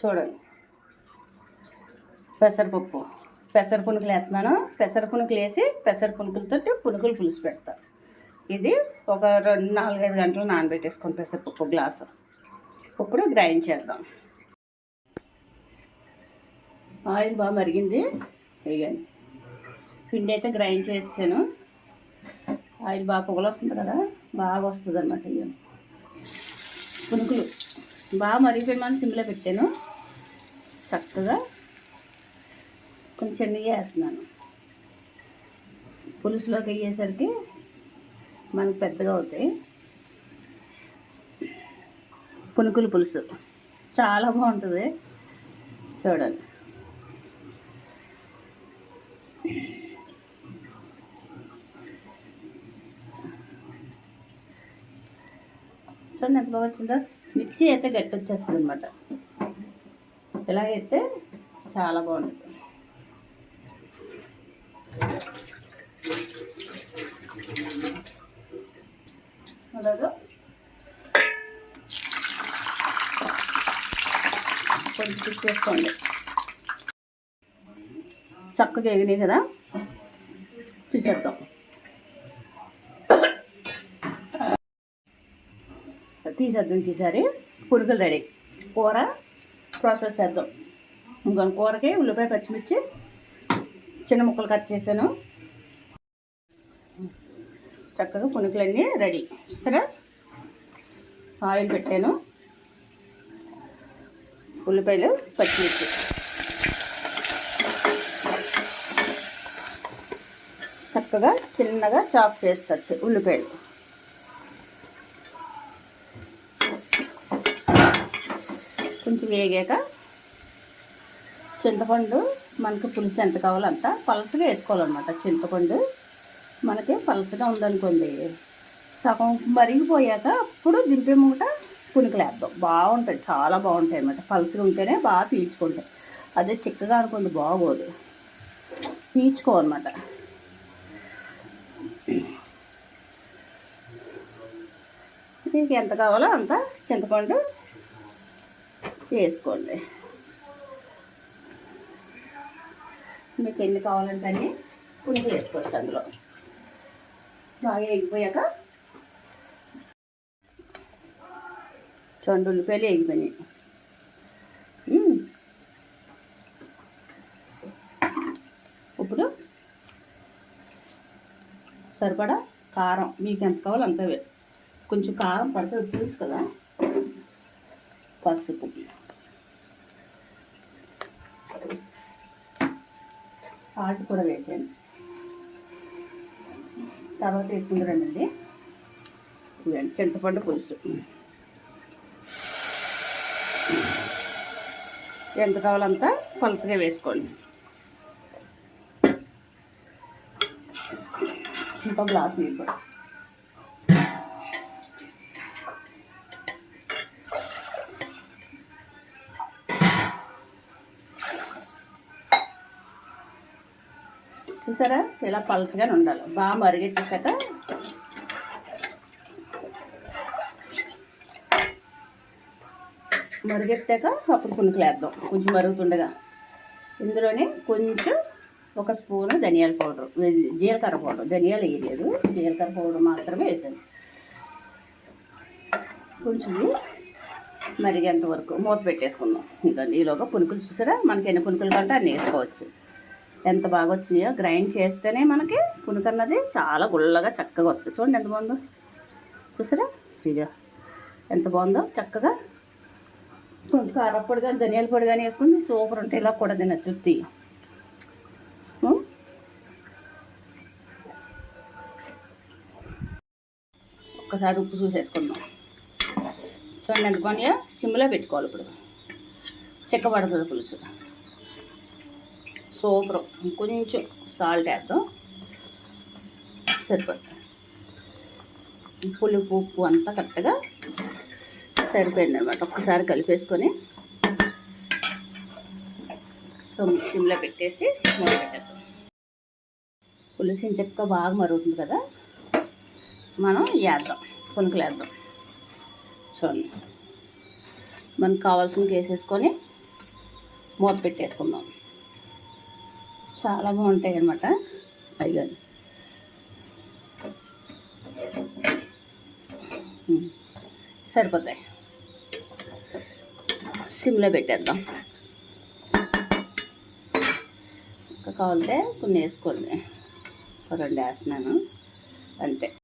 చూడండి. పెసరపప్పు. పెసర పునుకులు వేస్తున్నాను. పెసర పునుకులు వేసి పెసర పునుకులతో పునుకులు పులుసు పెడతాను ఇది ఒక రెండు నాలుగైదు గంటలు నానబెట్టేసుకొని పెసరపప్పు గ్లాసు. ఇప్పుడు గ్రైండ్ చేద్దాం. ఆయిల్ బాగా మరిగింది. వేయండి. పిండి అయితే గ్రైండ్ చేసాను ఆయిల్ బాగా పొగలు వస్తుంది కదా బాగా వస్తుంది అన్నమాట ఇక పునుకులు. బాగా మరిగిపోయమని సిమ్లో పెట్టాను. చక్కగా కొంచెం నెయ్యి వేస్తున్నాను. పులుసులోకి అయ్యేసరికి మనకు పెద్దగా అవుతాయి. పునుకులు పులుసు. చాలా బాగుంటుంది. చూడండి. చూడండి ఎంత బాగా వచ్చిందో. మిర్చి అయితే గట్టి వచ్చేస్తుంది అనమాట ఇలాగైతే చాలా బాగుంటుంది అలాగా. కొంచెం పిక్ చేసుకోండి. చక్కగా ఎగినాయి కదా. తీసేద్దాం తీసేద్దాం ఈసారి పురుగులు రెడీ. కూర ప్రాసెస్ చేద్దాం. ఇంకొక కూరకి ఉల్లిపాయ పచ్చిమిర్చి చిన్న ముక్కలు కట్ చేశాను. చక్కగా పునుకులన్నీ రెడీ. సరే? ఆయిల్ పెట్టాను. ఉల్లిపాయలు పచ్చిమిర్చి. చక్కగా చిన్నగా చాప్ చేస్తారు ఉల్లిపాయలు. కొంచెం వేగాక చింతపండు మనకి పులుసు ఎంత కావాలో అంత పలసగా వేసుకోవాలన్నమాట. చింతపండు మనకి పలసగా ఉందనుకోండి సగం మరిగిపోయాక అప్పుడు దింపే మూట పునుకులేద్దాం బాగుంటాయి చాలా బాగుంటాయి అన్నమాట. పలసగా ఉంటేనే బాగా పీల్చుకుంటాయి. అదే చిక్కగా అనుకోండి బాగోదు. పీల్చుకోవన్నమాట మీకు ఎంత కావాలో అంత చింతపండు వేసుకోండి మీకు ఎన్ని కావాలంటే అన్ని పునుగు వేసుకోవచ్చు అందులో. బాగా ఎగిపోయాక రెండు ఉల్లిపాయలు ఎగిపోయినాయి. ఇప్పుడు సరిపడా కారం మీకు ఎంత కావాలో అంత కొంచెం కారం పడితే తెలుసు కదా. పసుపు సాల్ట్ కూడా వేసాను తర్వాత వేసుకుంటారండి ఇదండి చింతపండు పులుసు. ఎంత కావాలంతా పలుసుగా వేసుకోండి. ఇంకో గ్లాస్ నీళ్ళు చూసారా? ఇలా పలుసగానే ఉండాలి. బాగా మరిగెట్టేసాక మరిగెట్టాక అప్పుడు పునుకులేద్దాం కొంచెం మరుగుతుండగా. ఇందులోనే కొంచెం ఒక స్పూను ధనియాల పౌడర్. జీలకర్ర పౌడర్. ధనియాలు వేయలేదు. జీలకర్ర పౌడర్ మాత్రమే వేసాను. కొంచెం మరిగేంత వరకు మూత పెట్టేసుకుందాం. ఇదండి ఈలోగా పునుకులు చూసారా? మనకి ఎన్ని పునుకులు కంటే అన్నీ వేసుకోవచ్చు. ఎంత బాగా వచ్చినాయో గ్రైండ్ చేస్తేనే మనకి పునుకన్నది చాలా గుల్లగా చక్కగా వస్తుంది. చూడండి ఎంత బాగుందో. చూసారా? ఇదిగా. ఎంత బాగుందో చక్కగా. కొంచెం కారపొడి కానీ ధనియాల పొడి కానీ వేసుకుంది సూపర్ ఉంటే ఇలా కూడా తినచ్చు. తృప్తి. ఒక్కసారి ఉప్పు చూసేసుకుందాం. చూడండి ఎంత బాగున్నాయో. సిమ్లో పెట్టుకోవాలి ఇప్పుడు. చిక్కబడుతుంది పులుసు. సూపర్. కొంచెం సాల్ట్ వేద్దాం. సరిపోతుంది. పులుపు ఉప్పు అంతా కరెక్ట్గా సరిపోయింది అనమాట ఒక్కసారి కలిపేసుకొని సో సిమ్లో పెట్టేసి మూత పెట్టేద్దాం. పులుసు చెక్క బాగా మరుగుతుంది కదా? మనం వేద్దాం. పునుకులు వేద్దాం చూడండి. మనకు కావాల్సిన వేసేసుకొని మూత పెట్టేసుకుందాం. చాలా బాగుంటాయి అన్నమాట. అయ్యో సరిపోతాయి. సిమ్లో పెట్టేద్దాం. ఇంకా కావాలంటే కొన్ని వేసుకోండి రెండు వేస్తున్నాను. అంతే.